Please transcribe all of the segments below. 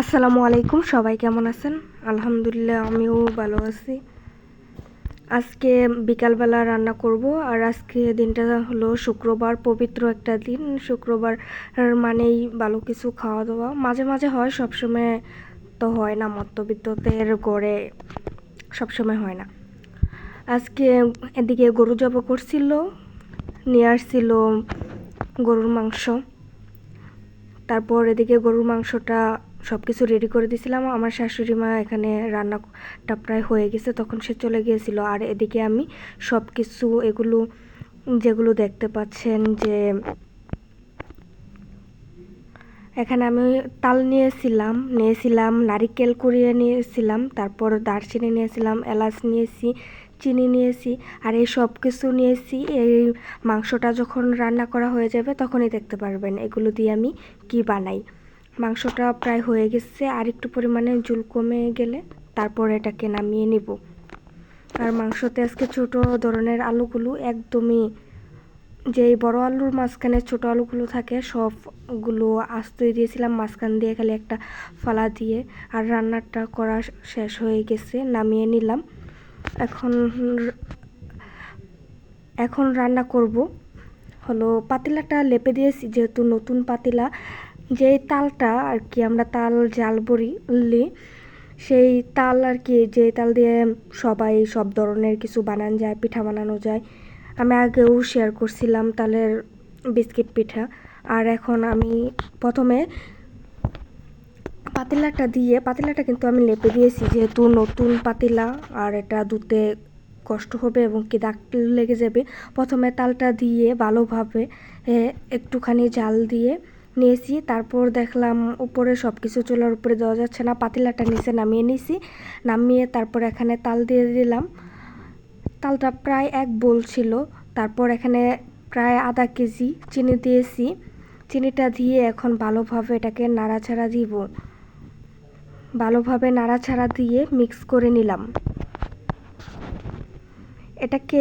আসসালামু আলাইকুম, সবাই কেমন আছেন? আলহামদুলিল্লাহ, আমিও ভালো আছি। আজকে বিকালবেলা রান্না করব, আর আজকে দিনটা হলো শুক্রবার, পবিত্র একটা দিন। শুক্রবার মানেই ভালো কিছু খাওয়া দাওয়া। মাঝে মাঝে হয়, সবসময় তো হয় না, মধ্যবিত্তদের গড়ে সবসময় হয় না। আজকে এদিকে গরু জব করছিল, নিয়ে আসছিল গরুর মাংস। তারপর এদিকে গরুর মাংসটা সব কিছু রেডি করে দিয়েছিলাম আমার শাশুড়ি মা এখানে রান্নাটা প্রায় হয়ে গেছে, তখন সে চলে গিয়েছিল। আর এদিকে আমি সব কিছু এগুলো, যেগুলো দেখতে পাচ্ছেন যে, এখানে আমি তাল নিয়েছিলাম নিয়েছিলাম, নারিকেল কুড়িয়ে নিয়েছিলাম, তারপর দারচিনি নিয়েছিলাম, এলাচ নিয়েছি, চিনি নিয়েছি, আর এই সব কিছু নিয়েছি। এই মাংসটা যখন রান্না করা হয়ে যাবে, তখনই দেখতে পারবেন। এগুলো দিয়ে আমি কি বানাই। মাংসটা প্রায় হয়ে গেছে, আর একটু পরিমাণে জুল কমে গেলে তারপর এটাকে নামিয়ে নিব। আর মাংসতে আজকে ছোট ধরনের আলুগুলো একদমই যেই বড় আলুর মাঝখানে ছোট আলুগুলো থাকে, সবগুলো আস্তই দিয়েছিলাম মাঝখান দিয়ে খালি একটা ফালা দিয়ে, আর রান্নাটা করা শেষ হয়ে গেছে, নামিয়ে নিলাম। এখন এখন রান্না করব। হলো পাতিলাটা লেপে দিয়েছি, যেহেতু নতুন পাতিলা যেই তালটা আর কি আমরা তাল জাল বড়ি সেই তাল আর কি যে তাল দিয়ে সবাই সব ধরনের কিছু বানানো যায়, পিঠা বানানো যায়। আমি আগেও শেয়ার করছিলাম তালের বিস্কিট পিঠা। আর এখন আমি প্রথমে পাতিলাটা দিয়ে, পাতিলাটা কিন্তু আমি লেপে দিয়েছি যেহেতু নতুন পাতিলা আর এটা দুধে কষ্ট হবে এবং কি দাগ লেগে যাবে। প্রথমে তালটা দিয়ে ভালোভাবে একটুখানি জাল দিয়ে নিয়েছি, তারপর দেখলাম উপরে সব কিছু চুলার উপরে দেওয়া যাচ্ছে না, পাতিলাটা নিচে নামিয়ে নিয়েছি নামিয়ে তারপর এখানে তাল দিয়ে দিলাম। তালটা প্রায় এক বোল ছিল, তারপর এখানে প্রায় আধা কেজি চিনি দিয়েছি। চিনিটা দিয়ে এখন ভালোভাবে এটাকে নাড়াচাড়া দিব। ভালোভাবে নাড়াচাড়া দিয়ে মিক্স করে নিলাম। এটাকে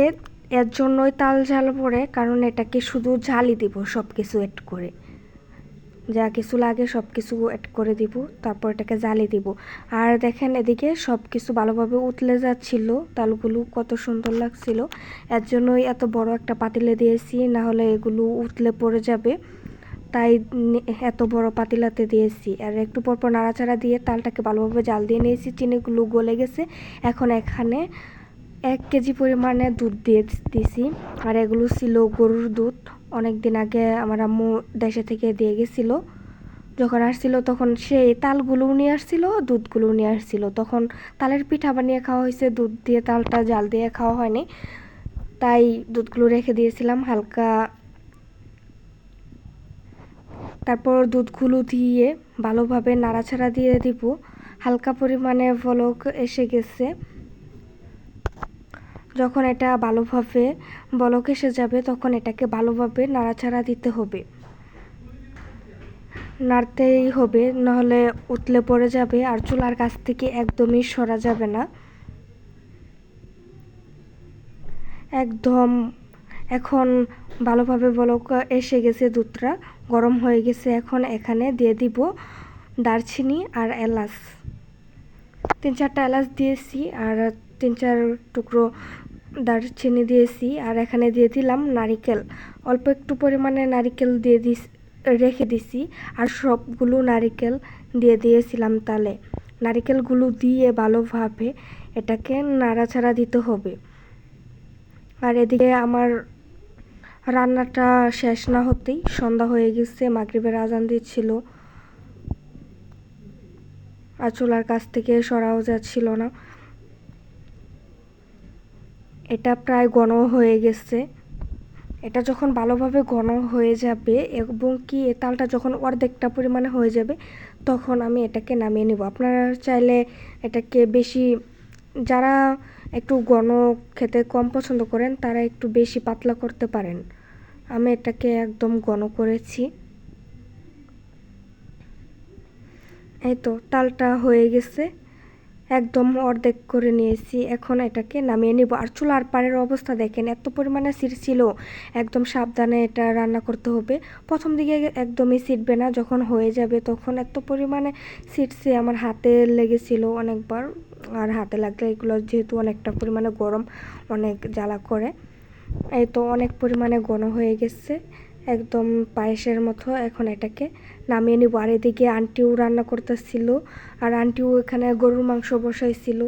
এর জন্যই তাল ঝাল পড়ে, কারণ এটাকে শুধু ঝালই দিব সব কিছু এড করে। যা কিছু লাগে সব কিছু অ্যাড করে দিব, তারপর এটাকে জ্বালিয়ে দিব। আর দেখেন এদিকে সব কিছু ভালোভাবে উতলে যাচ্ছিল, তালগুলো কত সুন্দর লাগছিল। এর জন্যই এত বড় একটা পাতিলে দিয়েছি, না হলে এগুলো উতলে পড়ে যাবে। তাই এত বড় পাতিলাতে দিয়েছি। আর একটু পরপর নাড়াচাড়া দিয়ে তালটাকে ভালোভাবে জাল দিয়ে নিয়েছি, চিনিগুলো গলে গেছে। এখন এখানে এক কেজি পরিমাণে দুধ দিয়ে দিয়েছি আর এগুলো ছিল গরুর দুধ। অনেক দিন আগে আমার আম্মু দেশে থেকে দিয়ে গেছিল। যখন আসছিল তখন সেই তালগুলো নিয়ে আসছিল দুধগুলো নিয়ে আসছিল। তখন তালের পিঠা বানিয়ে খাওয়া হয়েছে, দুধ দিয়ে তালটা জাল দিয়ে খাওয়া হয়নি। তাই দুধগুলো রেখে দিয়েছিলাম হালকা। তারপর দুধগুলো দিয়ে ভালোভাবে নাড়াচাড়া দিয়ে দিব। হালকা পরিমাণে ফলক এসে গেছে। যখন এটা ভালোভাবে বলক এসে যাবে, তখন এটাকে ভালোভাবে নাড়াচাড়া দিতে হবে। নাড়তেই হবে, নাহলে উতলে পড়ে যাবে আর চুলার কাছ থেকে একদমই সরা যাবে না। একদম এখন ভালোভাবে বলক এসে গেছে দুধটা, গরম হয়ে গেছে। এখন এখানে দিয়ে দিব দারচিনি আর এলাচ। তিন চারটা এলাচ দিয়েছি আর তিন চার টুকরো দারচিনি দিয়েছি আর এখানে দিয়ে দিলাম নারিকেল। অল্প একটু পরিমাণে নারিকেল দিয়ে দিস, রেখে দিছি আর সবগুলো নারিকেল দিয়ে দিয়েছিলাম তালে। নারিকেলগুলো দিয়ে ভালোভাবে এটাকে নাড়াচাড়া দিতে হবে। আর এদিকে আমার রান্নাটা শেষ না হতেই সন্ধ্যা হয়ে গেছে, মাগরিবের আজান দিচ্ছিল। আর চুলার কাছ থেকে সরাও যাচ্ছিল না। এটা প্রায় ঘন হয়ে গেছে। এটা যখন ভালোভাবে ঘন হয়ে যাবে এবং কি তালটা যখন অর্ধেকটা পরিমাণে হয়ে যাবে, তখন আমি এটাকে নামিয়ে নেব। আপনারা চাইলে এটাকে বেশি, যারা একটু ঘন খেতে কম পছন্দ করেন, তারা একটু বেশি পাতলা করতে পারেন। আমি এটাকে একদম ঘন করেছি। এই তো, তালটা হয়ে গেছে। একদম অর্ধেক করে নিয়েছি। এখন এটাকে নামিয়ে নিব। আর চুলার পাড়ের অবস্থা দেখেন, এত পরিমাণে সিট ছিল। একদম সাবধানে এটা রান্না করতে হবে। প্রথম দিকে একদমই সিটবে না, যখন হয়ে যাবে তখন। এত পরিমাণে সিটছে আমার হাতে লেগেছিল অনেকবার। আর হাতে লাগলে এগুলো যেহেতু অনেকটা পরিমাণে গরম, অনেক জ্বালা করে। এই তো অনেক পরিমাণে ঘন হয়ে গেছে। একদম পায়েসের মতো এখন এটাকে নামিয়ে নিব। আর এদিকে আন্টিও রান্না করতেছিল, আর আন্টিও এখানে গরুর মাংস বসাইছিল।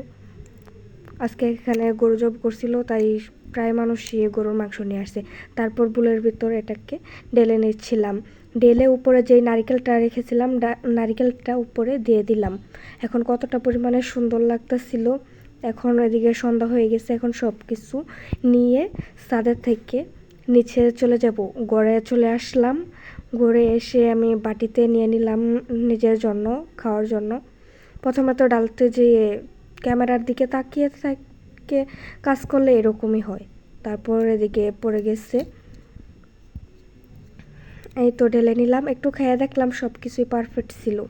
আজকে এখানে গরু জব করছিল, তাই প্রায় মানুষ মানুষই গরুর মাংস নিয়ে আসছে। তারপর বুলের ভিতর এটাকে ডেলে নিচ্ছিলাম। ডেলে উপরে যেই নারিকেলটা রেখেছিলাম নারিকেলটা উপরে দিয়ে দিলাম। এখন কতটা পরিমাণে সুন্দর লাগতেছিল। এখন এদিকে সন্ধ্যা হয়ে গেছে, এখন সব কিছু নিয়ে ছাদের থেকে নিচে চলে যাব। গড়ে চলে আসলাম। গড়ে এসে আমি বাটিতে নিয়ে নিলাম নিজের জন্য, খাওয়ার জন্য। প্রথমে তো ডালতে যেয়ে ক্যামেরার দিকে তাকিয়ে থাকে, কাজ করলে এরকমই হয়। তারপর এদিকে পড়ে গেছে। এই তো ঢেলে নিলাম। একটু খেয়ে দেখলাম সব কিছুই পারফেক্ট ছিল।